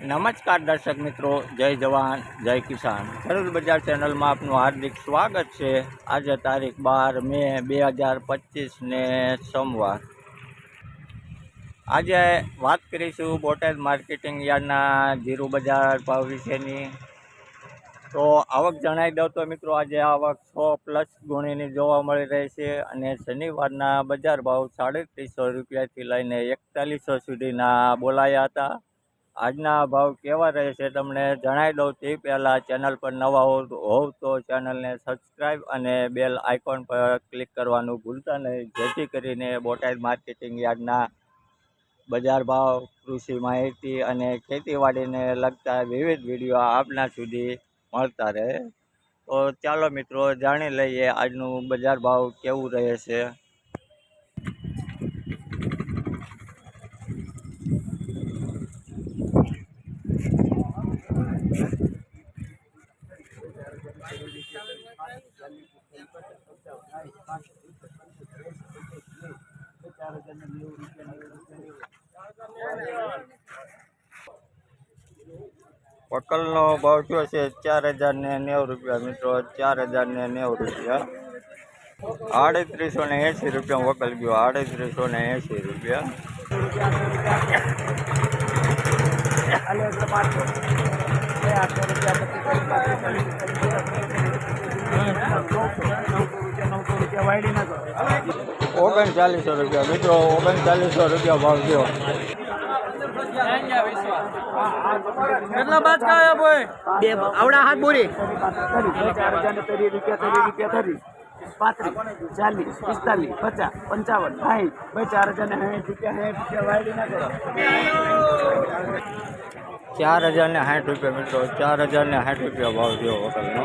નમસ્કાર દર્શક મિત્રો, જય જવાન, જય કિસાન. ખેડૂત બજાર ચેનલમાં આપનું હાર્દિક સ્વાગત છે. આજે તારીખ બાર મે બે હજાર પચીસને સોમવાર. આજે વાત કરીશું બોટાદ માર્કેટિંગ યાર્ડના જીરું બજાર ભાવ વિશેની. તો આવક જણાવી દઉં તો મિત્રો, આજે આવક સો પ્લસ ગુણીની જોવા મળી રહી છે અને શનિવારના બજાર ભાવ સાડત્રીસો રૂપિયાથી લઈને એકતાલીસો સુધીના બોલાયા હતા. આજના ભાવ કેવા રહેશે તમને જણાવી દઉં. તે પહેલાં ચેનલ પર નવા હોવ તો ચેનલને સબસ્ક્રાઈબ અને બેલ આઇકોન પર ક્લિક કરવાનું ભૂલતા નહીં. જેથી કરીને બોટાદ માર્કેટિંગ યાર્ડના બજાર ભાવ, કૃષિ માહિતી અને ખેતીવાડીને લગતા વિવિધ વીડિયો આપના સુધી મળતા રહે. તો ચાલો મિત્રો, જાણી લઈએ આજનું બજાર ભાવ કેવું રહે છે પકલનો ભાવ થયો છે? ચાર હજાર ને નેવું રૂપિયા, મિત્રો. ચાર હજાર ને નેવું રૂપિયા. આડત્રીસો ને એંસી રૂપિયા વકલ ગયો. આડત્રીસો ને એંસી રૂપિયા. ઓગણચાલીસો રૂપિયા. મિત્રો ઓગણચાલીસો રૂપિયા ભાવ થયો. કેટલા બાદ કાયા બોય બે આવડા હાથ બોરી. પાંત્રીસ ચાલીસ પિસ્તાલીસ પચાસ પંચાવન સાઠ ભાઈ ચાર હજાર ને સાઠ રૂપિયા સાઠ રૂપિયા વાયડી ના કરો ચાર હજાર ને સાઠ રૂપિયા મિત્રો. ચાર હજાર ને સાઠ રૂપિયા ભાવ થયો વકલનો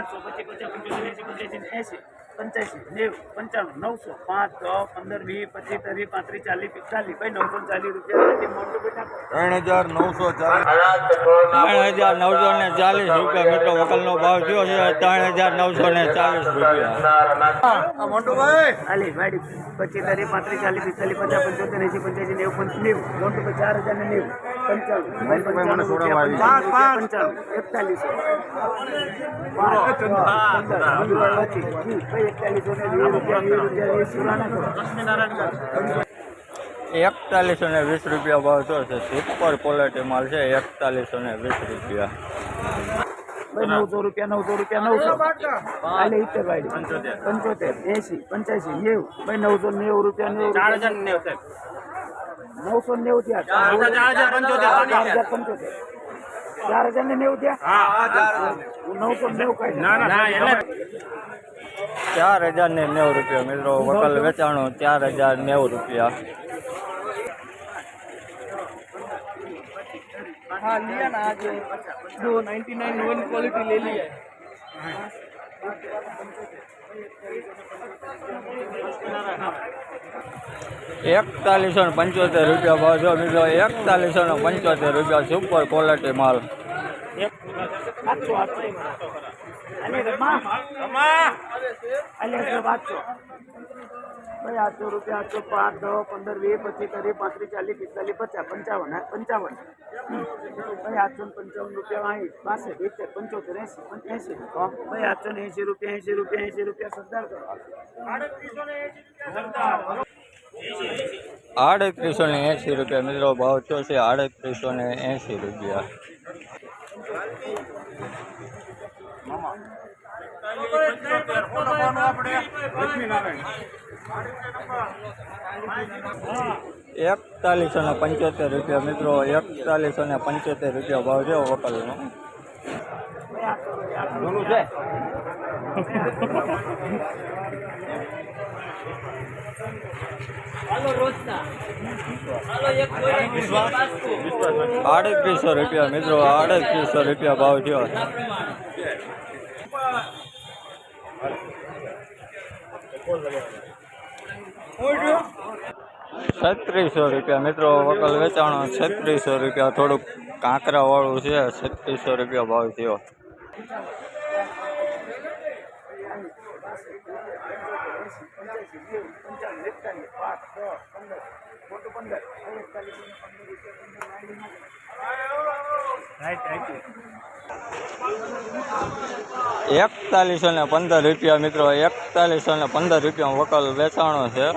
આઠસો પચીસ પચાસ પંચાસી પંચ્યાસી એસી પંચ્યાસી નેવું પંચાણું નવસો પાંચ દસ પંદર વીસ પચીસ ત્રીસ પાંત્રીસ ચાલીસ પિસ્તાલીસ ભાઈ નવસો ચાલીસ રૂપિયા ત્રણ હજાર નવસો ચાલીસ. ત્રણ હજાર નવસો ને ચાલીસ રૂપિયા મિત્રો વકલનો ભાવ થયો છે ત્રણ હજાર નવસો ને ચાલીસ રૂપિયા. ચાલીસ ભાઈ પચીસ ત્રીસ પાંત્રીસ ચાલીસ પિસ્તાલીસ પચાસ પંચોતેર એસી પંચ્યાસી નેવું પંચ નેવું. મોટું ભાઈ ચાર હજાર ને નેવું. એકતાલીસો. એકતાલીસો ને વીસ રૂપિયા ભાવ થયો છે. સુપર ક્વોલિટી માલ છે એકતાલીસો ને વીસ રૂપિયા નવસો રૂપિયા નવસો રૂપિયા નવસો ઇત્તેર વાળી પંચોતેર એસી. પંચ્યાસી નેવું. ભાઈ નવસો નેવું રૂપિયા નેવું ચાર હજાર નવસો નેવું થયા ચાર હજાર પંચોતેર ચાર હજાર ને નેવું થયા નવસો નેવું કઈ ચાર હજાર ને નેવું રૂપિયા મિત્રો વકલ વેચાણું ચાર હજાર નેવું રૂપિયા हाँ लिया ना आज दो नाइन्टी नाइन वन क्वालिटी ले लिया એકતાલીસો ને પંચોતેર રૂપિયા ભાવ છે મિત્રો. એકતાલીસો ને પંચોતેર રૂપિયા સુપર ક્વોલિટી માલ. આઠસો આઠસો અને રમા અને આઠસો ભાઈ આઠસો રૂપિયા આઠસો પાંચ દસ પંદર વીસ પચીસ ત્રીસ પાંત્રીસ ચાલીસ પિસ્તાલીસ પચાસ પંચાવન હા, પંચાવન ભાઈ આઠસો ને પંચાવન રૂપિયા અહીં બાસઠ સિત્તેર પંચોતેર એસી એસી ભાઈ આઠસો ને એસી રૂપિયા એસી રૂપિયા એસી રૂપિયા સરદાર કરો આડત્રીસો ને એંસી રૂપિયા મિત્રો ભાવ થયો છે આડત્રીસો ને એંસી રૂપિયા એકતાલીસો ને પંચોતેર રૂપિયા મિત્રો એકતાલીસો ને પંચોતેર રૂપિયા ભાવ છે વકલનો આડત્રીસો રૂપિયા મિત્રો આડત્રીસો રૂપિયા ભાવ થયો છત્રીસો રૂપિયા. મિત્રો, વકલ વેચાણો છત્રીસો રૂપિયા. થોડુંક કાંકરા વાળું છે, છત્રીસો રૂપિયા ભાવ થયો. પંદર એકતાલીસો ને પંદર રૂપિયા મિત્રો, એકતાલીસો ને પંદર રૂપિયા વકલ વેચાણો છે.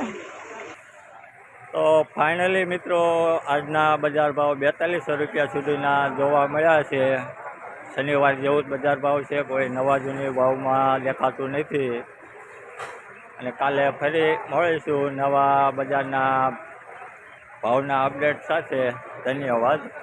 તો ફાઇનલી મિત્રો, આજના બજાર ભાવ બેતાલીસો રૂપિયા સુધીના જોવા મળ્યા છે. શનિવાર જેવું જ બજાર ભાવ છે, કોઈ નવા જૂની ભાવમાં દેખાતું નથી. અને કાલે ફરી મળીશું નવા બજારના ભાવના અપડેટ સાથે. ધન્યવાદ.